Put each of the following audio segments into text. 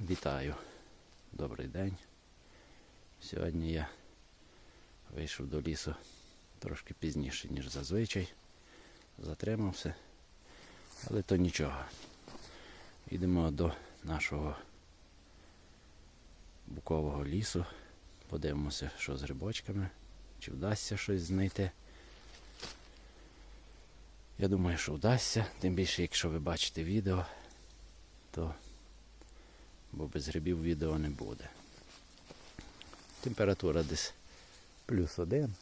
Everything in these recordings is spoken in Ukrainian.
Вітаю. Добрий день. Сьогодні я вийшов до лісу трошки пізніше, ніж зазвичай. Затримався. Але то нічого. Йдемо до нашого букового лісу. Подивимося, що з грибочками, чи вдасться щось знайти. Я думаю, що вдасться, тим більше, якщо ви бачите відео, то бо без грибів відео не буде. Температура десь плюс один.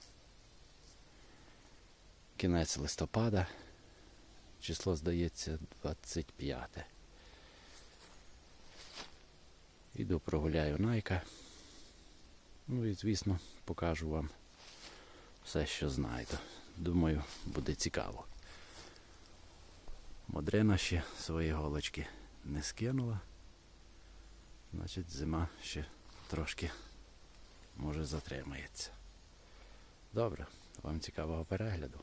Кінець листопада. Число здається 25. Іду прогуляю найка. Ну і звісно покажу вам все, що знайду. Думаю, буде цікаво. Модрина ще свої голочки не скинула. Значить, зима ще трошки може затримається. Добре, вам цікавого перегляду.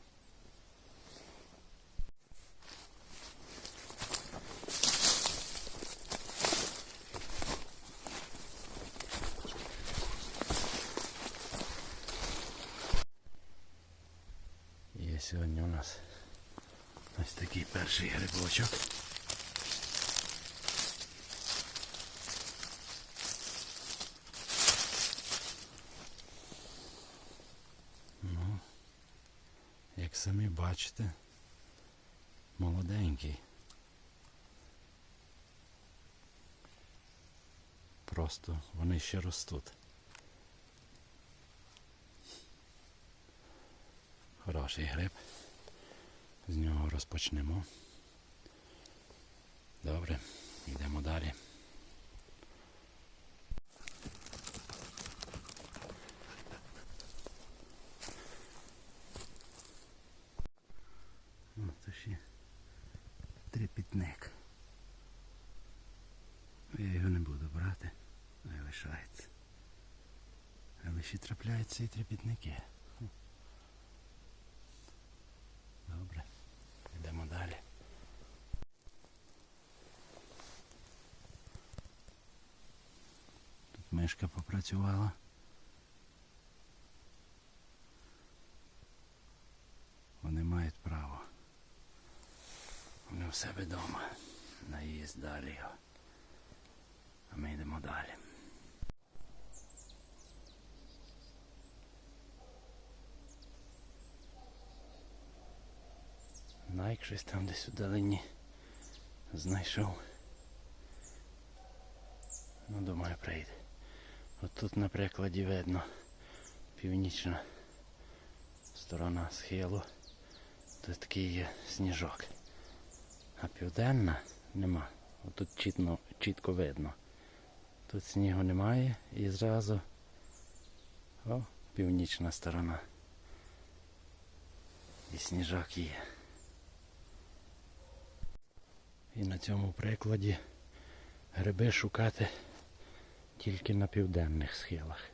Є сьогодні у нас ось такий перший грибочок. Ну, як самі бачите, молоденький. Просто вони ще ростуть. Хороший гриб. З нього розпочнемо. Добре, йдемо далі. О, це ще трепітник. Я його не буду брати, хай лишається. Але ще трапляються і трепітники. Добре, йдемо далі. Тут мишка попрацювала. Вони мають право. Вони у себе вдома. Наїзд далі його. А ми йдемо далі. Найк щось там десь у далині знайшов. Ну, думаю, прийде. От тут на прикладі видно північна сторона схилу. Тут такий є сніжок. А південна нема. От тут чітно, чітко видно. Тут снігу немає і зразу о, північна сторона. І сніжок є. І на цьому прикладі гриби шукати тільки на південних схилах.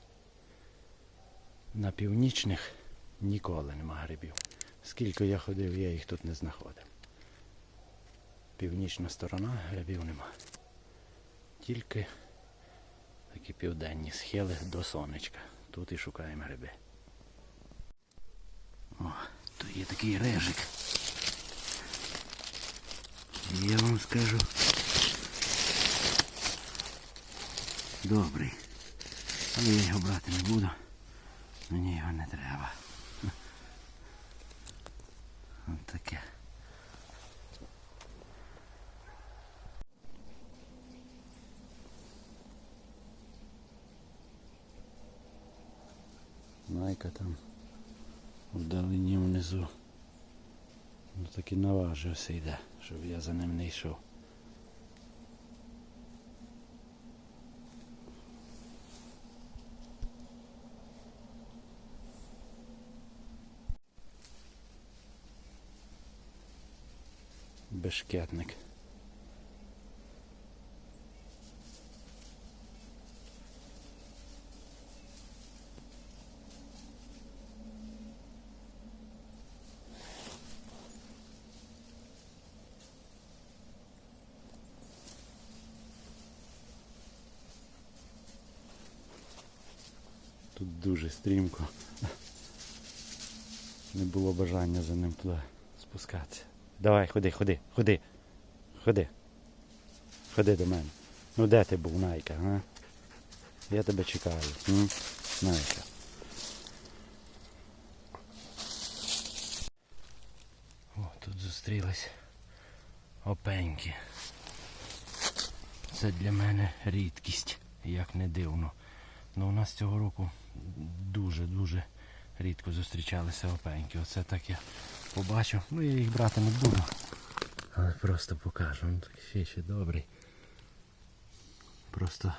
На північних ніколи нема грибів. Скільки я ходив, я їх тут не знаходив. Північна сторона грибів нема. Тільки такі південні схили до сонечка. Тут і шукаємо гриби. О, тут є такий режик. Я вам скажу. Добрий. Але я його брати не буду. Мені його не треба. От таке. Найка там вдалині внизу. Ну так і наважився йде, щоб я за ним не йшов. Бешкетник. Тут дуже стрімко. Не було бажання за ним туди спускатися. Давай, ходи, ходи, ходи. Ходи. Ходи до мене. Ну де ти був, Найка, а? Я тебе чекаю. М? Найка. О, тут зустрілись опеньки. Це для мене рідкість, як не дивно. Ну у нас цього року дуже-дуже рідко зустрічалися опеньки. Оце так я побачив. Ну я їх брати не буду. Але просто покажу. Ну так ще ще добрий. Просто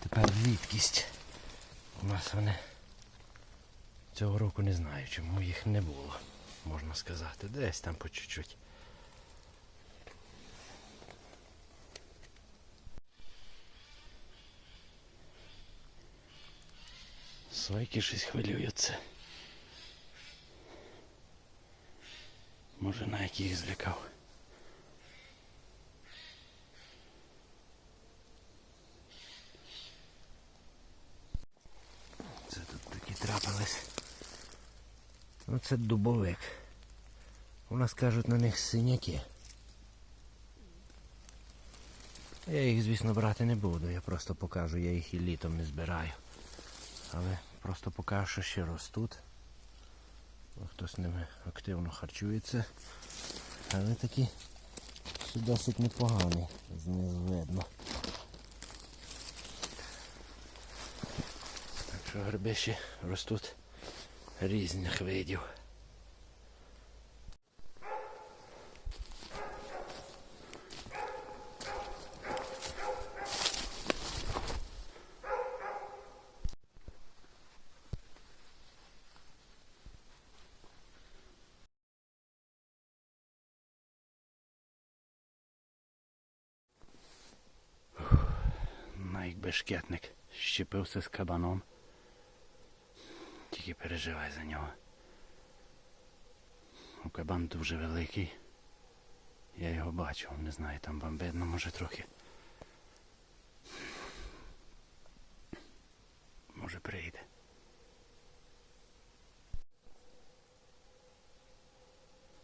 тепер рідкість. У нас вони цього року не знаю, чому їх не було, можна сказати. Десь там по чуть-чуть. Сойки щось хвилюються. Може на яких злякав. Це тут такі трапились. Ну це дубовик. У нас кажуть на них синяки. Я їх, звісно, брати не буду, я просто покажу, я їх і літом не збираю. Але просто покажу, що ще ростуть. Хтось ними активно харчується. Але такі ще досить непогані, знизу видно. Так що гриби ще ростуть різних видів. Найк бешкетник щепився з кабаном. Тільки переживай за нього. У кабан дуже великий. Я його бачу, не знаю, там вам видно, може трохи. Може прийде.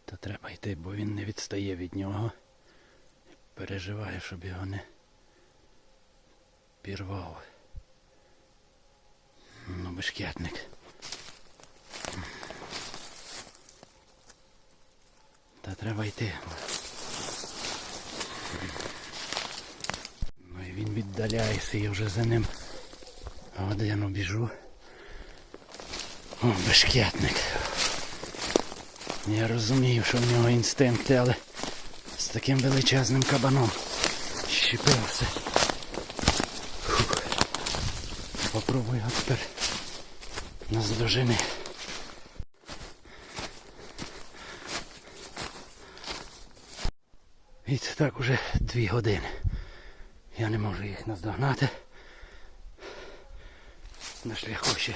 Та треба йти, бо він не відстає від нього. Переживає, щоб його не пірвав. Ну, бешкетник. Та треба йти. Ну і він віддаляється, я вже за ним годину біжу. О, бешкетник. Я розумію, що в нього інстинкти, але з таким величезним кабаном щепився. Попробую його тепер наздожени. І це так уже дві години. Я не можу їх наздогнати. На шляху ще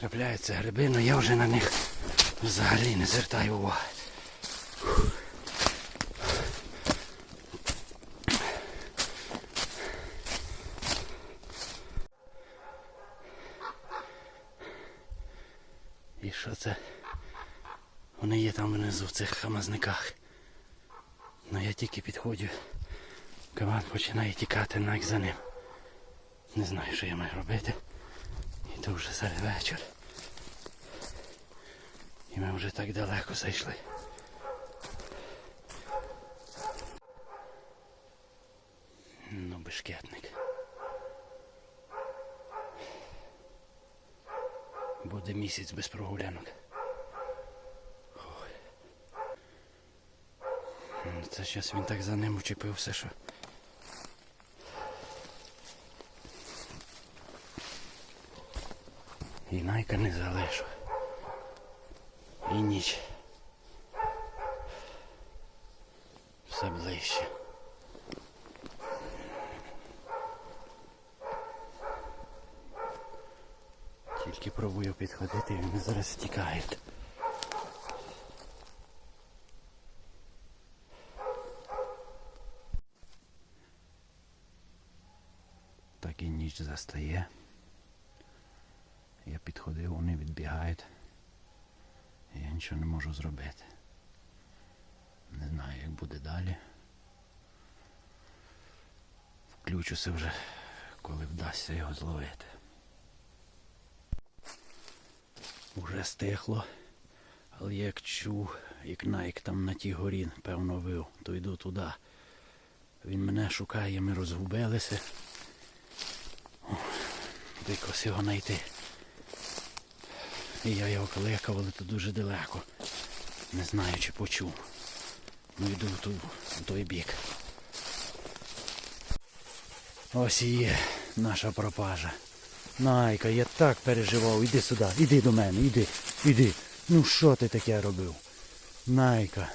трапляються гриби, але я вже на них взагалі не звертаю уваги. Що це? Вони є там внизу в цих хамазниках. Ну я тільки підходжу. Кабан починає тікати навіть за ним. Не знаю, що я маю робити. І то вже зараз вечір. І ми вже так далеко зайшли. Ну, бешкетник. Буде місяць без прогулянок. Це щось він так за ним учепився, що. І найка не залишу. І ніч. Все ближче. Тільки пробую підходити, вони зараз тікають. Так і ніч застає. Я підходив, вони відбігають. Я нічого не можу зробити. Не знаю, як буде далі. Включуся вже, коли вдасться його зловити. Уже стихло, але як чув, як найк там на тій горі, певно, вив, то йду туди. Він мене шукає, ми розгубилися. О, Якось його знайти. І я його кликав, але то дуже далеко. Не знаю, чи почув. Ну йду ту, в той бік. Ось і є наша пропажа. Найка, я так переживав. Іди сюди, іди до мене, іди, іди. Ну що ти таке робив? Найка.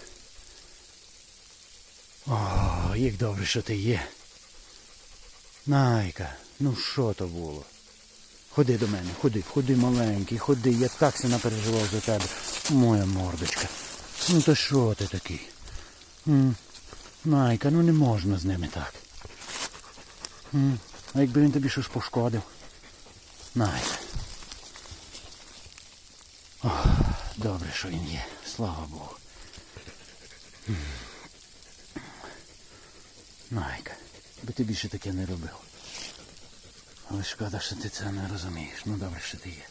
О, як добре, що ти є. Найка, ну що то було? Ходи до мене, ходи, ходи маленький, ходи, я так сильно переживав за тебе. Моя мордочка. Ну то що ти такий? М? Найка, ну не можна з ними так. М? А якби він тобі щось пошкодив? Найка. Ох, добре, що він є. Слава Богу. Найка, би ти більше таке не робив. Але шкода, що ти це не розумієш. Ну добре, що ти є.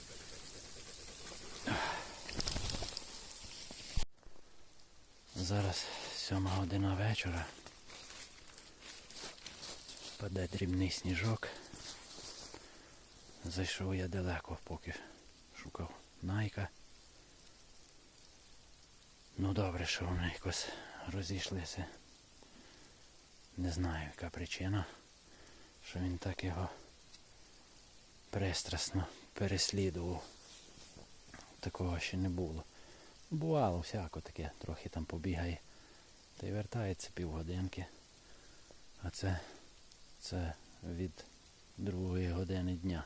Зараз сьома година вечора. Паде дрібний сніжок. Зайшов я далеко, поки шукав найка. Ну добре, що вони якось розійшлися. Не знаю, яка причина, що він так його пристрасно переслідував. Такого ще не було. Бувало всяко таке, трохи там побігає. Та й вертається півгодинки. А це, це від другої години дня.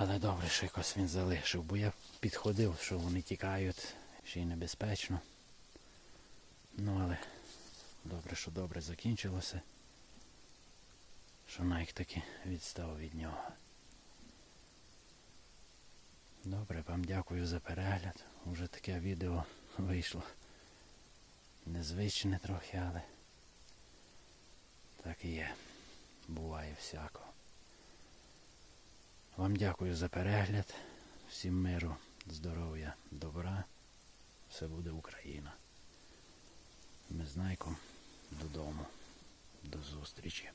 Але добре, що якось він залишив, бо я підходив, що вони тікають, ще й небезпечно. Ну але добре, що добре закінчилося що Найк таки відстав від нього. Добре, вам дякую за перегляд. Уже таке відео вийшло. Незвичне трохи, але так і є. Буває всяко. Вам дякую за перегляд. Всім миру, здоров'я, добра. Все буде Україна. Ми знайком додому. До зустрічі.